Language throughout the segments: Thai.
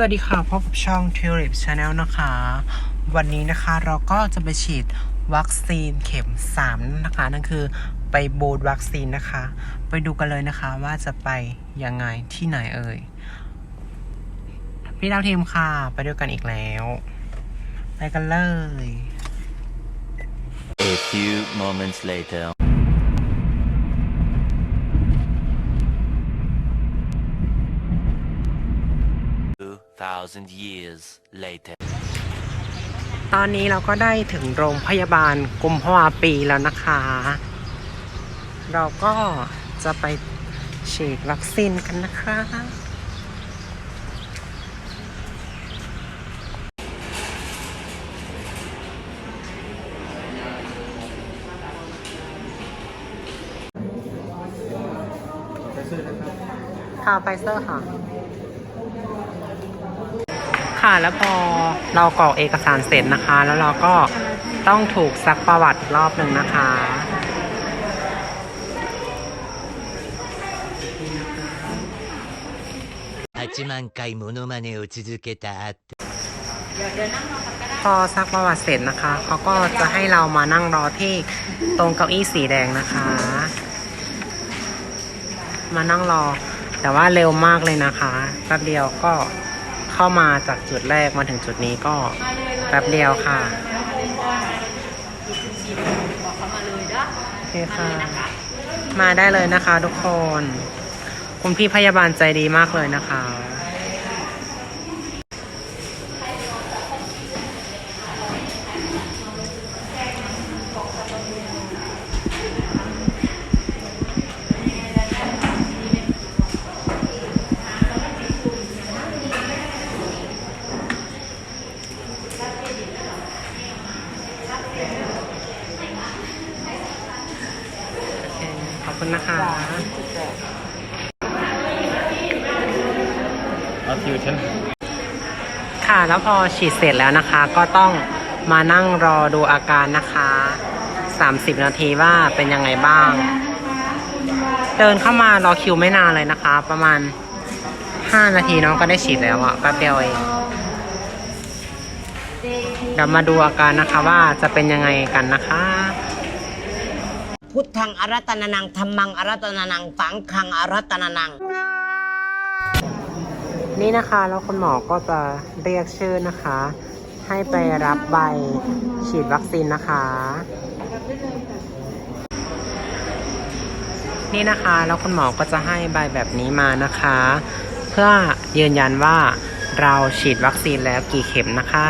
สวัสดีค่ะพบกับช่อง Tulip Channel นะคะ วันนี้นะคะเราก็จะไปฉีดวัคซีนเข็ม 3 นะคะ นั่นคือไปบูดวัคซีนนะคะ ไปดูกันเลยนะคะว่าจะไปยังไงที่ไหนเอ่ย พี่ดาวทีมค่ะ ไปด้วยกันอีกแล้ว ไปกันเลย A few moments later. Two thousand years later. ตอนนี้เราก็ได้ถึงโรงพยาบาลกุมภาวาปีแล้วนะคะ เราก็จะไปฉีดวัคซีนกันนะคะค่ะไฟเซอร์ค่ะ ค่ะแล้วพอเรากรอกเอกสารเสร็จนะคะ แล้วเราก็ต้องถูกซักประวัติอีกรอบหนึ่งนะคะ 8万回モノマネを続けた後 พอซักประวัติเสร็จนะคะ เขาก็จะให้เรามานั่งรอที่ตรงเก้าอี้สีแดงนะคะ มานั่งรอ แต่ว่าเร็วมากเลยนะคะแป๊บเดียวก็ เข้ามาจากจุดแรกมาถึงจุดนี้ก็แป๊บเดียวค่ะโอเคค่ะ มาได้เลยนะคะทุกคน คุณพี่พยาบาลใจดีมากเลยนะคะ คุณนะคะ เอาคิวฉันค่ะแล้วพอฉีดเสร็จแล้วนะคะ ก็ต้องมานั่งรอดูอาการนะคะ 30 นาทีว่าเป็นยังไงบ้าง เดินเข้ามารอคิวไม่นานเลยนะคะ ประมาณ 5 นาทีน้องก็ได้ฉีดแล้วอะแป๊บเดียวเองเดี๋ยวมาดูอาการนะคะว่าจะเป็นยังไงกันนะคะ พุทธังอารัตนานังธรรมังอารัตนานังสังฆังอารัตนานัง นี่นะคะแล้วคุณหมอก็จะเรียกชื่อนะคะ ให้ไปรับใบฉีดวัคซีนนะคะ นี่นะคะแล้วคุณหมอก็จะให้ใบแบบนี้มานะคะ เพื่อยืนยันว่าเราฉีดวัคซีนแล้วกี่เข็มนะคะ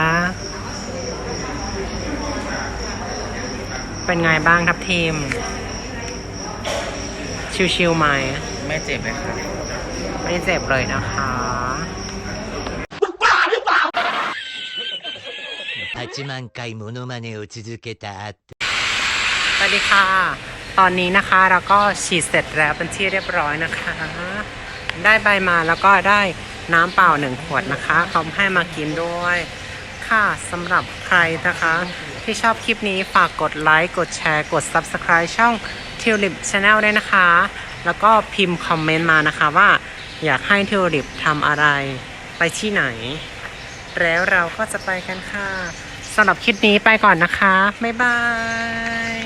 เป็นไงบ้างครับทีม ชิวๆไหม ไม่เจ็บเลยค่ะ ไม่เจ็บเลยนะคะ 8万回モノマネを続けた後 สวัสดีค่ะ ตอนนี้นะคะเราก็ฉีดเสร็จแล้วเป็นที่เรียบร้อยนะคะ ได้ใบมาแล้วก็ได้น้ำเปล่าหนึ่งขวดนะคะเขาให้มากินด้วย ค่ะสำหรับใครนะคะ ที่ชอบคลิปนี้ฝากกดไลค์ กดแชร์ กด Subscribe ช่อง Tulip Channel ด้วยนะคะ แล้วก็พิมพ์คอมเมนต์มานะคะว่าอยากให้ Tulip ทำอะไรไปที่ไหน แล้วเราก็จะไปกันค่ะสำหรับคลิปนี้ไปก่อนนะคะ บ๊ายบาย